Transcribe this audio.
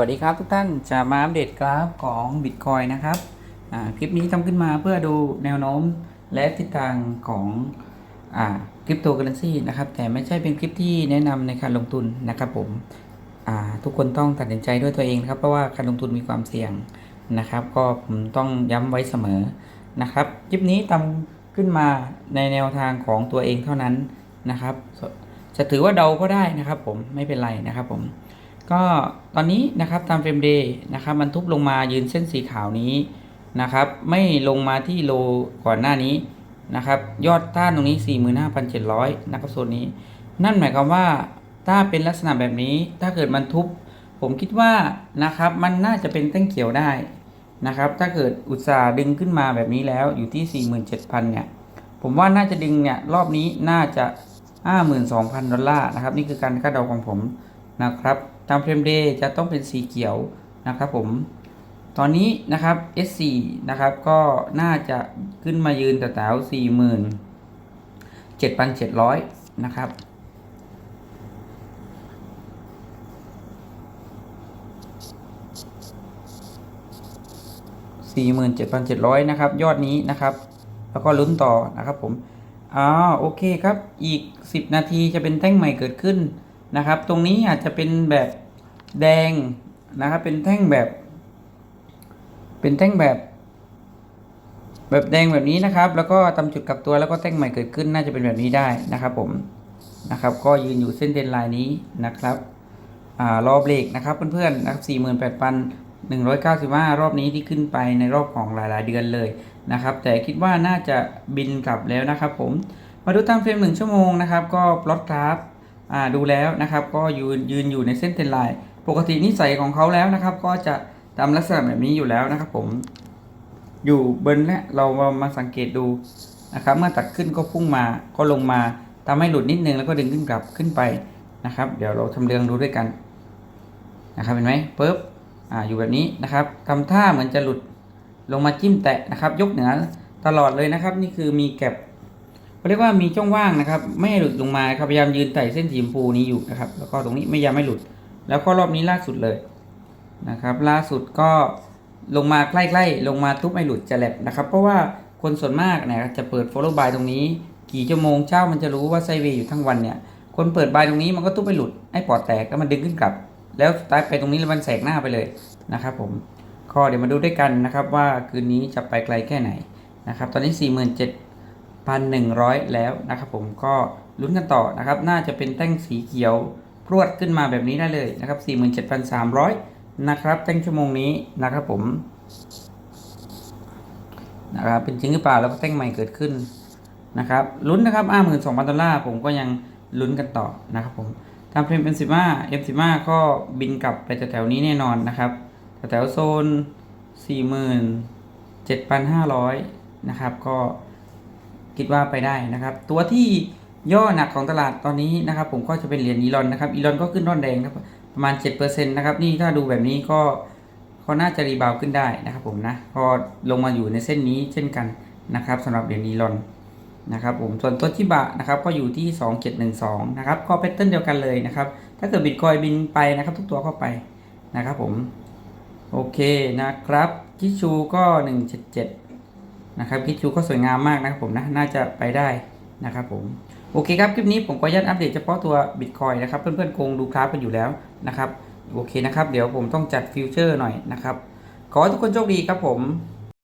วัสดีครับทุกท่านจะมาอัปเดตกราฟของ Bitcoin นะครับคลิปนี้ทำขึ้นมาเพื่อดูแนวโน้มและทิศทางของอคริปโตเคอเรนซีนะครับแต่ไม่ใช่เป็นคลิปที่แนะนำในการลงทุนนะครับผมทุกคนต้องตัดสินใจด้วยตัวเองนะครับเพราะว่าการลงทุนมีความเสี่ยงนะครับ ก็ผมต้องย้ำไว้เสมอนะครับคลิปนี้ทำขึ้นมาในแนวทางของตัวเองเท่านั้นนะครับ จะถือว่าเดาก็ได้นะครับผมไม่เป็นไรนะครับผม ก็ตอนนี้นะครับตามเฟรมเดย์นะครับมันทุบลงมายืนเส้นสีขาวนี้นะครับไม่ลงมาที่โลก่อนหน้านี้นะครับยอดต้านตรงนี้ 45,700นะครับโซนนี้ นั่นหมายความว่าถ้าเป็นลักษณะแบบนี้ถ้าเกิดมันทุบ ผมคิดว่านะครับมันน่าจะเป็นแท่งเขียวได้นะครับถ้าเกิดอุตสาห์ดึงขึ้นมาแบบนี้แล้วอยู่ที่ 47,000เนี่ยผมว่าน่าจะดึงเนี่ยรอบนี้น่าจะ 52,000 ดอลลาร์นะครับนี่คือการคาดเดาของผมนะครับ ตามเฟรมเดย์จะต้องเป็นสีเขียวนะครับผม ตอนนี้นะครับ S4 นะครับก็น่าจะขึ้นมายืนแต่แถว47,700 นะครับ47,700 นะครับ ยอดนี้นะครับ แล้วก็ลุ้นต่อนะครับผมอ่าโอเคครับ อีก 10 นาทีจะเป็นแท่งใหม่เกิดขึ้น นะครับ ตรงนี้อาจจะเป็นแบบแดงนะครับ เป็นแท่งแบบ เป็นแท่งแบบ แบบแดงแบบนี้นะครับ แล้วก็ทำจุดกลับตัวแล้วก็แท่งใหม่เกิดขึ้นน่าจะเป็นแบบนี้ได้นะครับ ผมนะครับ ก็ยืนอยู่เส้นเดนไลน์นี้นะครับอ่ารอบเลขนะครับเพื่อนๆนะครับ48,195รอบนี้ที่ขึ้นไปในรอบของหลายๆเดือนเลยนะครับ แต่คิดว่าน่าจะบินกลับแล้วนะครับ ผมมาดูตามเฟรมหนึ่งชั่วโมงนะครับ ก็พลอตกราฟ ดูแล้วนะครับก็ยืนยืนอยู่ในเส้นเทรนไลน์ปกตินิสัยของเขาแล้วนะครับ ก็จะตามลักษณะแบบนี้อยู่แล้วนะครับ ผม อยู่บนและเรามามาสังเกตดูนะครับ เมื่อตัดขึ้นก็พุ่งมาก็ลงมาทำให้หลุดนิดนึงแล้วก็ดึงขึ้นกลับขึ้นไปนะครับ เดี๋ยวเราทำเรืองดูด้วยกันนะครับเห็นไหมปุ๊บอ่าอยู่แบบนี้นะครับทำท่าเหมือนจะหลุดลงมาจิ้มแตะนะครับ ยกเหนือตลอดเลยนะครับ นี่คือมีแก็บ เขาเรียกว่ามีช่องว่างนะครับ ไม่ให้หลุดลงมาครับพยายามยืนไต่เส้นสีชมพูนี้อยู่นะครับ แล้วก็ตรงนี้ไม่ยามไม่หลุด แล้วก็รอบนี้ล่าสุดเลยนะครับ ล่าสุดก็ลงมาใกล้ๆลงมาทุบไม่หลุดจะแหลบนะครับ เพราะว่าคนส่วนมากเนี่ยจะเปิด follow by ตรงนี้ กี่ชั่วโมงเช้ามันจะรู้ว่าไซเวย์อยู่ทั้งวันเนี่ยคนเปิดบายตรงนี้มันก็ทุบไม่หลุดให้ปอดแตกแล้วมันดึงขึ้นกลับ แล้วตายไปตรงนี้แล้วมันแสกหน้าไปเลยนะครับผมก็เดี๋ยวมาดูด้วยกันนะครับว่าคืนนี้จะไปไกลแค่ไหนนะครับตอนนี้ 47,000 1,100 แล้วนะครับผมก็ลุ้นกันต่อนะครับ น่าจะเป็นแท่งสีเขียวพรวดขึ้นมาแบบนี้ได้เลยนะครับ 47,300 นะครับแท่งชั่วโมงนี้นะครับผมนะครับเป็นจริงหรือเปล่าแล้วก็แท่งใหม่เกิดขึ้นนะครับลุ้นนะครับ52,000ดอลลาร์ผมก็ยังลุ้นกันต่อนะครับผมตามเฟรม M15 M15 ก็บินกลับไปแถวๆนี้แน่นอนนะครับแถวๆโซน47,500นะครับก็ คิดว่าไปได้นะครับ ตัวที่ย่อหนักของตลาดตอนนี้นะครับ ผมก็จะเป็นเหรียญอีลอนนะครับอีลอนก็ขึ้นร้อนแดงครับประมาณ7%นะครับนี่ถ้าดูแบบนี้ก็ก็น่าจะรีบาวขึ้นได้นะครับ ผมนะพอลงมาอยู่ในเส้นนี้เช่นกันนะครับสำหรับเหรียญอีลอนนะครับผมส่วนตัวที่บะนะครับก็อยู่ที่ 2712นะครับก็แพทเทิร์นเดียวกันเลยนะครับถ้าเกิดบิตคอยบินไปนะครับ ทุกตัวเข้าไปนะครับผมโอเคนะครับคิชูก็ 177 นะครับคิดชูก็สวยงามมากนะครับผมนะน่าจะไปได้นะครับผมโอเคครับคลิปนี้ผมก็ยัดอัปเดตเฉพาะตัว Bitcoin นะครับเพื่อนๆคงดูกราฟกันอยู่แล้วนะครับโอเคนะครับเดี๋ยวผมต้องจัดฟิวเจอร์หน่อยนะครับขอให้ทุกคนโชคดีครับผม